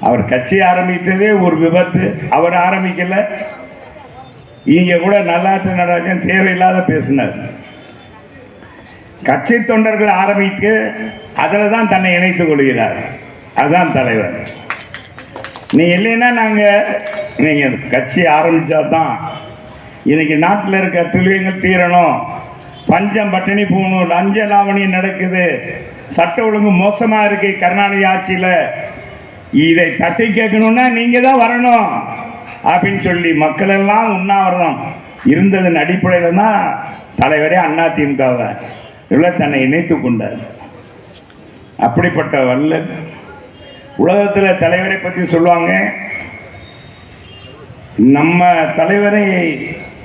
அவர் கட்சி ஆரம்பித்ததே ஒரு விபத்து. அவர் ஆரம்பிக்கல. இங்க கூட நல்லாற்று நடராஜன் தேவையில்லாத பேசினார். கட்சி தொண்டர்கள் ஆரம்பித்து அதில் தான் தன்னை இணைத்துக் கொள்கிறார். அதுதான் தலைவர். நீ இல்லைன்னா நாங்கள் நீங்கள் கட்சி ஆரம்பித்தா தான் இன்னைக்கு நாட்டில் இருக்க துளியங்கள் தீரணும். பஞ்சம் பட்டினி போகணும் லஞ்ச லாவணி நடக்குது. சட்ட ஒழுங்கு மோசமாக இருக்கு கருணாநிதி ஆட்சியில். இதை தட்டி கேட்கணும்னா நீங்கள் தான் வரணும். அப்படின்னு சொல்லி மக்கள் எல்லாம் உண்ணாவிரதம். இருந்ததன் அடிப்படையில் தான் தலைவரே அதிமுகவை இவ்வளோ தன்னை இணைத்து கொண்டார். அப்படிப்பட்ட வல்ல உலகத்தில் தலைவரை பற்றி சொல்லுவாங்க. நம்ம தலைவரை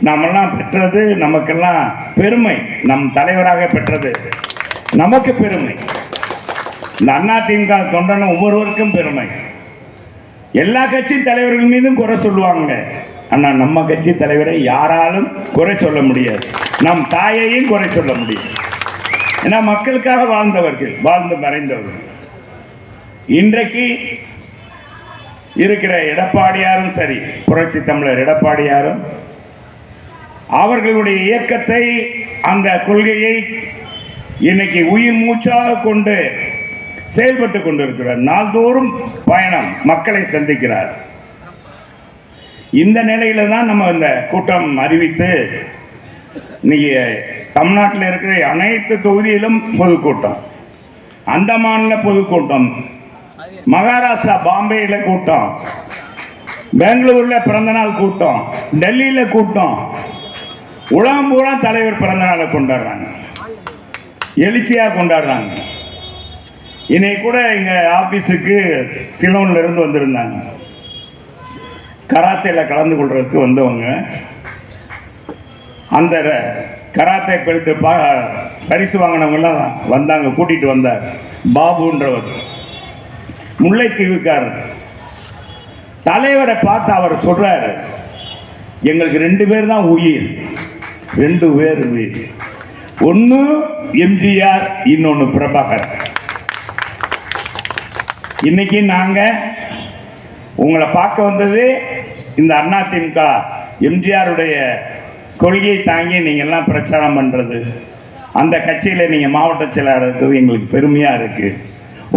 நாமெல்லாம் பெற்றது நமக்கெல்லாம் பெருமை. நம் தலைவராக பெற்றது நமக்கு பெருமை. இந்த அண்ணா திமுக தொண்டன ஒவ்வொருவருக்கும் பெருமை. எல்லா கட்சி தலைவர்கள் மீதும் குறை சொல்லுவாங்க. ஆனால் நம்ம கட்சி தலைவரை யாராலும் குறை சொல்ல முடியாது. நம் தாயையும் குறை சொல்ல முடியும் ஏன்னா மக்களுக்காக வாழ்ந்தவர்கள் வாழ்ந்து மறைந்தவர்கள். இன்றைக்கு இருக்கிற எடப்பாடியாரும் சரி புரட்சி தமிழர் எடப்பாடியாரும் அவர்களுடைய இயக்கத்தை அந்த கொள்கையை இன்னைக்கு உயிர் மூச்சாக கொண்டு செயல்பட்டு கொண்டிருக்கிறார். நாள்தோறும் பயணம் மக்களை சந்திக்கிறார். இந்த நிலையில தான் நம்ம இந்த கூட்டம் அறிவித்து இன்னைக்கு தமிழ்நாட்டில் இருக்கிற அனைத்து தொகுதியிலும் பொதுக்கூட்டம். அந்தமானில் பொதுக்கூட்டம். மகாராஷ்டிரா பாம்பேயில கூட்டம். பெங்களூர்ல பிறந்தநாள் கூட்டம். டெல்லியில கூட்டம். உலகம் பூரா தலைவர் பிறந்தநாளை கொண்டாடுறாங்க. எழுச்சியா கொண்டாடுறாங்க. இன்னைக்கு கூட எங்க ஆபீஸுக்கு சிலோன்ல இருந்து வந்திருந்தாங்க. கராத்தேல கலந்து கொள்றதுக்கு வந்தவங்க. அந்த கராத்தே பெல்ட்டு பா பரிசு வாங்கினவங்கலாம் வந்தாங்க கூட்டிட்டு வந்தார். பாபுன்றவர். முல்லைத்தீவுக்காரர். தலைவரை பார்த்து அவர் சொல்றாரு எங்களுக்கு ரெண்டு பேர் தான் உயிர். ரெண்டு பேர் உயிர். ஒன்று எம்ஜிஆர் இன்னொன்று பிரபாகர். இன்னைக்கு நாங்கள் உங்களை பார்க்க வந்தது இந்த அதிமுக எம்ஜிஆருடைய கொள்கையை தாங்கி நீங்கள் எல்லாம் பிரச்சாரம் பண்ணுறது அந்த கட்சியில் நீங்கள் மாவட்ட செயலாளர் இருக்கிறது எங்களுக்கு பெருமையாக இருக்குது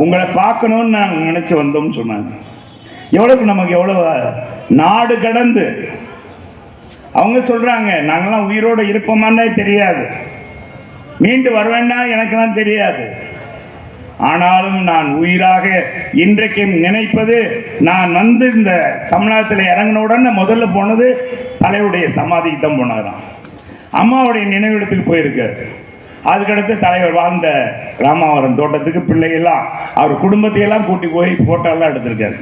உங்களை பார்க்கணும்னு நாங்கள் நினச்சி வந்தோம்னு சொன்னாங்க. எவ்வளவுக்கு நமக்கு எவ்வளோ நாடு கடந்து. அவங்க சொல்கிறாங்க நாங்களாம் உயிரோடு இருப்போமான்னே தெரியாது. மீண்டு வருவேன்னா எனக்கெல்லாம் தெரியாது. ஆனாலும் நான் உயிராக இன்றைக்கும் நினைப்பது நான் வந்து இந்த தமிழ்நாட்டில் இறங்கின உடனே முதல்ல போனது தலைவருடைய சமாதிக்கு தான் போனாராம். அம்மாவுடைய நினைவிடத்துக்கு போயிருக்காரு. அதுக்கடுத்து தலைவர் வாழ்ந்த ராமாவரம் தோட்டத்துக்கு பிள்ளைகள்லாம் அவர் குடும்பத்தையெல்லாம் கூட்டி போய் ஃபோட்டோலாம் எடுத்திருக்காரு.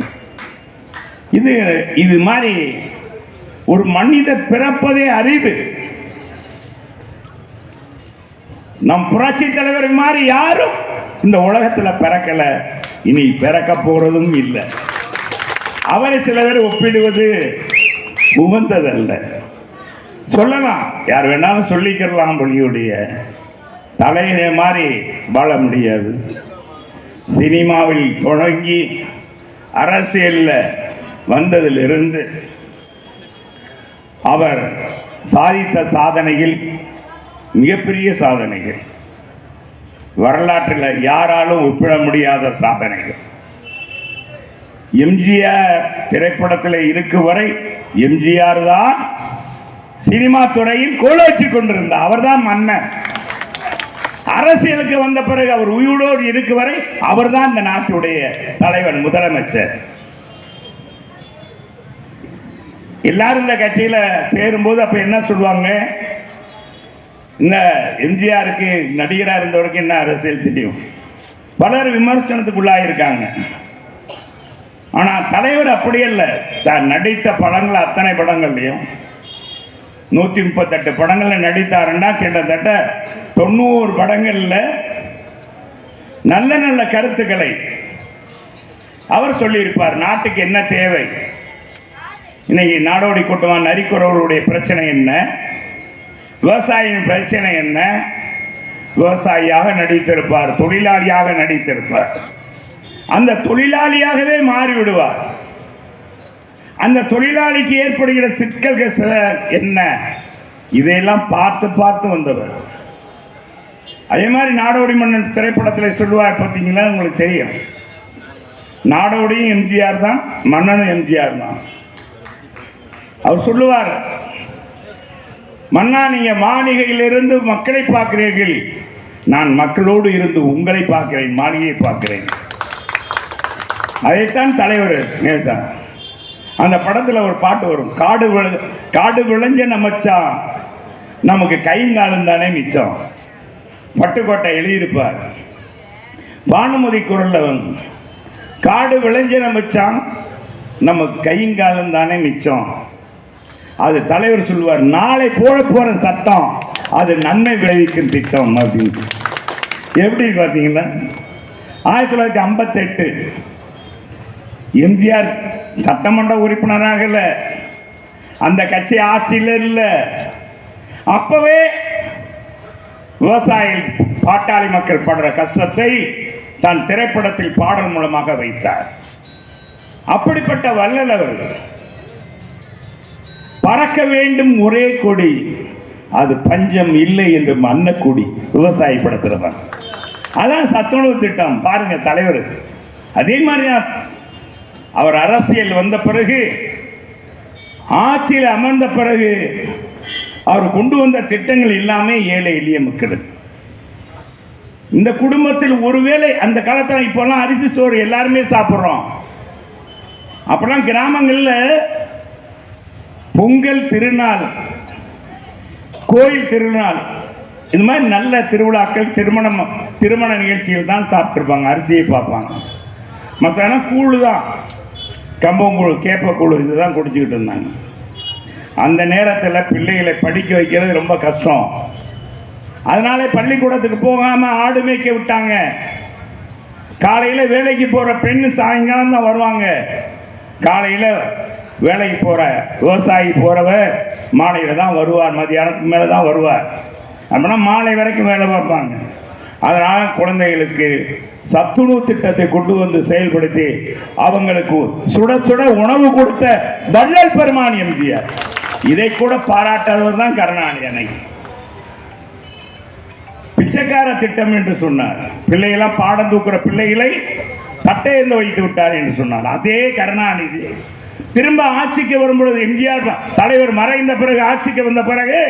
இது இது மாதிரி ஒரு மனித பிறப்பதே அறிவு. நம் புரட்சி தலைவர் மாதிரி யாரும் இந்த உலகத்துல பிறக்கல. இனி பிறக்க போறதும் இல்லை. அவரை சில பேர் ஒப்பிடுவது உகந்ததல்ல. சொல்லலாம். யார் வேணாலும் சொல்லிக்கிறலாம் மொழியுடைய தலையிலே மாதிரி வாழ முடியாது. சினிமாவில் தொடங்கி அரசியலில் வந்ததிலிருந்து அவர் சாதித்த சாதனையில் மிகப்பெரிய சாதனைகள். வரலாற்றில் யாராலும் ஒப்பிட முடியாத சாதனைகள். எம்ஜிஆர் திரைப்படத்தில் இருக்கும் வரை எம்ஜிஆர் தான் சினிமா துறையில் கோலோச்சி கொண்டிருந்தார். அவர்தான் மன்னன் அரசியலுக்கு வந்த பிறகு அவர் உயிரோடு இருக்கும் வரை அவர்தான் இந்த நாட்டுடைய தலைவன் முதலமைச்சர். எல்லாரும் இந்த கட்சியில சேரும்போது அப்போ என்ன சொல்லுவாங்க? என்ன எம்ஜிஆருக்கு நடிகராக இருந்தவருக்கு என்ன அரசியல் தெரியும்? பலர் விமர்சனத்துக்குள்ளாயிருக்காங்க. ஆனால் தலைவர் அப்படி இல்லை தான் நடித்த படங்கள் அத்தனை படங்கள்லையும். நூற்றி முப்பத்தெட்டு படங்களில் நடித்தாருன்னா கிட்டத்தட்ட தொண்ணூறு படங்களில் நல்ல நல்ல கருத்துக்களை அவர் சொல்லியிருப்பார். நாட்டுக்கு என்ன தேவை? இன்னைக்கு நாடோடி கூட்டமாக நரிக்குறவர்களுடைய பிரச்சனை என்ன? விவசாயியின் பிரச்சனை என்ன? விவசாயியாக நடித்திருப்பார் தொழிலாளியாக நடித்திருப்பார். அந்த தொழிலாளியாகவே மாறிவிடுவார். அந்த தொழிலாளிக்கு ஏற்படுகிற சிக்கல்கள் சில என்ன? இதையெல்லாம் பார்த்து பார்த்து வந்தவர். அதே மாதிரி நாடோடி மன்னன் திரைப்படத்தில் சொல்லுவார் பார்த்தீங்களா? உங்களுக்கு தெரியும். நாடோடியும் எம்ஜிஆர் தான் மன்னனும் எம்ஜிஆர் தான். அவர் சொல்லுவார் மன்னா நீங்க மாளிகையிலிருந்து மக்களை பார்க்கிறீர்கள். நான் மக்களோடு இருந்து உங்களை பார்க்கிறேன் மாளிகையை பார்க்கிறேன். அதைத்தான் தலைவர் நேசன் அந்த படத்தில் ஒரு பாட்டு வரும். காடு விளை காடு விளைஞ்ச நமச்சான் நமக்கு கைங்காலம் தானே மிச்சம். பட்டுக்கோட்டை எழுதியிருப்பார். பானுமதி குரல்ல வந்து காடு விளைஞ்ச நமச்சான் நமக்கு கைங்காலம் தானே மிச்சம். அது தலைவர் சொல்லுவார் நாளை போட போற சட்டம் அது நன்மை விளைவிக்கும் திட்டம் அப்படின்னு. எப்படி பார்த்தீங்களா? ஆயிரத்தி தொள்ளாயிரத்தி ஐம்பத்தெட்டு எம்ஜிஆர் சட்டமன்ற உறுப்பினராக இல்லை அந்த கட்சி ஆட்சியில் இல்லை. அப்பவே விவசாயி பாட்டாளி மக்கள் படுற கஷ்டத்தை தன் திரைப்படத்தில் பாடல் மூலமாக வைத்தார். அப்படிப்பட்ட வல்லல் அவர்கள் பறக்க வேண்டும் ஒரே கொடி. அது பஞ்சம் இல்லை என்று மன்னக்குடி விவசாயி படுத்துறவன் அதான் சத்துணவு திட்டம். பாருங்க தலைவர். அதே மாதிரி அவர் அரசியல் வந்த பிறகு ஆட்சியில் அமர்ந்த பிறகு அவர் கொண்டு வந்த திட்டங்கள் எல்லாமே ஏழை எளிய மக்களுக்கு இந்த குடும்பத்தில் ஒருவேளை அந்த காலத்தில் இப்போல்லாம் அரிசி சோறு எல்லாருமே சாப்பிட்றோம். அப்பெல்லாம் கிராமங்களில் பொங்கல் திருநாள் கோயில் திருநாள் இது மாதிரி நல்ல திருவிழாக்கள் திருமணம் திருமண நிகழ்ச்சிகள் தான் சாப்பிட்ருப்பாங்க அரிசியை பார்ப்பாங்க. மற்ற கூழ் தான். கம்பங்கூழ் கேப்பக்கூழ் இதுதான் குடிச்சிக்கிட்டு இருந்தாங்க. அந்த நேரத்தில் பிள்ளைகளை படிக்க வைக்கிறது ரொம்ப கஷ்டம். அதனால பள்ளிக்கூடத்துக்கு போகாமல் ஆடு மேய்க்க விட்டாங்க. காலையில் வேலைக்கு போகிற பெண் சாயங்காலம் தான் வருவாங்க. காலையில் வேலைக்கு போகிற விவசாயி போகிறவர் மாலையில் தான் வருவார் மதியானத்துக்கு மேலே தான் வருவார். அப்படின்னா மாலை வரைக்கும் வேலை பார்ப்பாங்க. அதனால் குழந்தைகளுக்கு சத்துணவு திட்டத்தை கொண்டு வந்து செயல்படுத்தி அவங்களுக்கு சுட சுட உணவு கொடுத்த வள்ளல் பெருமான் எம்ஜிஆர். இதை கூட பாராட்டாதவர் தான் கருணாநிதி அன்னைக்கு. பிச்சைக்கார திட்டம் என்று சொன்னார். பிள்ளைகளாம் பாடம் தூக்குற பிள்ளைகளை தட்டையர்ந்து வைத்து விட்டார் என்று சொன்னார். அதே கருணாநிதி. திரும்ப ஆட்சிக்கு வரும்பொழுது எம்ஜிஆர் தலைவர் மறைந்த பிறகு ஆட்சிக்கு வந்த பிறகு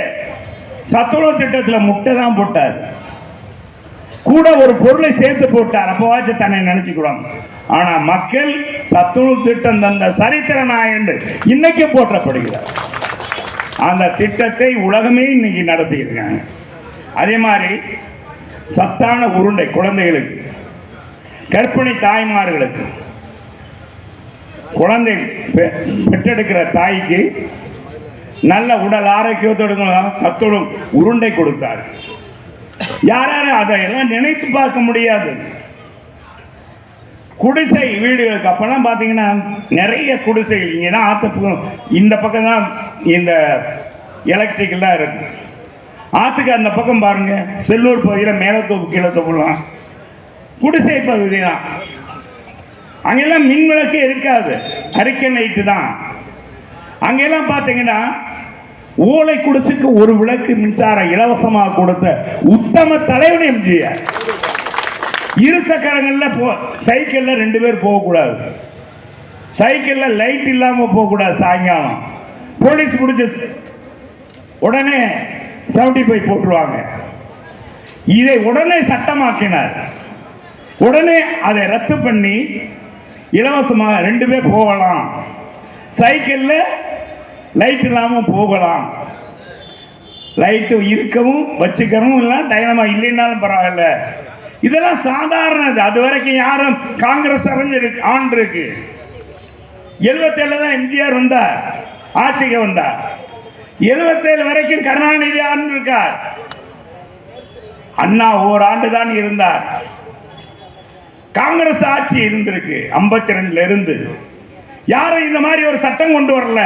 சத்துணவு திட்டத்தில் முட்டை தான் போட்டார். கூட ஒரு பொருளை சேர்த்து போட்டார். அப்பவாச்சும் தன்னை நினைச்சுக்கிறாங்க ஆனா மக்கள் சத்துணவு திட்டம் தந்த சரித்திர நாயன்று இன்னைக்கு போற்றப்படுகிறார். அந்த திட்டத்தை உலகமே இன்னைக்கு நடத்தியிருக்காங்க. அதே மாதிரி சத்தான உருண்டை குழந்தைகளுக்கு கர்ப்பிணி தாய்மார்களுக்கு குழந்தை பெ- பெற்றெடுக்கிற தாய்க்கு நல்ல உடல் ஆரோக்கியத்தோடு சத்தோடு உருண்டை கொடுத்தார். யாராலும் அதையெல்லாம் நினைத்து பார்க்க முடியாது. குடிசை வீடுகளுக்கு அப்பெல்லாம் பார்த்தீங்கன்னா நிறைய குடிசைகள் இங்கே தான் ஆற்று பக்கம் இந்த பக்கம் தான் இந்த எலக்ட்ரிக்கெல்லாம் இருக்கு. ஆற்றுக்கு அந்த பக்கம் பாருங்கள் செல்லூர் பகுதியில் மேலத்தோப்பு கீழத்தோப்புலாம். குடிசை பகுதி தான். அங்கெல்லாம் மின் விளக்கு இருக்காது. அரிக்கை லைட்டு தான். அங்கெல்லாம் பார்த்தீங்கன்னா ஓலை குடிசுக்கு ஒரு விளக்கு மின்சாரம் இலவசமாக கொடுத்த உத்தம தலைவன் எம்ஜிஆர். இரு சக்கரங்களில் போ சைக்கிளில் ரெண்டு பேர் போகக்கூடாது. சைக்கிளில் லைட் இல்லாமல் போகக்கூடாது சாயங்காலம். போலீஸ் பிடிச்ச உடனே செவன்டி ஃபைவ் போட்டுருவாங்க. இதை உடனே சட்டமாக்கினார். உடனே அதை ரத்து பண்ணி இலவசமாக ரெண்டு பேர் போகலாம். சைக்கிளில் லைட் இல்லாமல் போகலாம். லைட்டு இருக்கவும் வச்சுக்கவும் இல்லை டைனமா இல்லைன்னாலும் பரவாயில்ல. இதெல்லாம் சாதாரணது அது வரைக்கும் யாரும் காங்கிரஸ் அறிஞ்சிருக்கு ஆண்டு இருக்கு. எழுபத்தேழு தான் எம்ஜிஆர் வந்தார். ஆட்சிக்கு வந்தார். எழுபத்தேழு வரைக்கும் கருணாநிதி ஆண்டு இருக்கார். அண்ணா ஓராண்டு தான் இருந்தார். காங்கிரஸ் ஆட்சி இருந்திருக்கு ஐம்பத்தி ரெண்டுல இருந்து. யாரும் இந்த மாதிரி ஒரு சட்டம் கொண்டு வரல.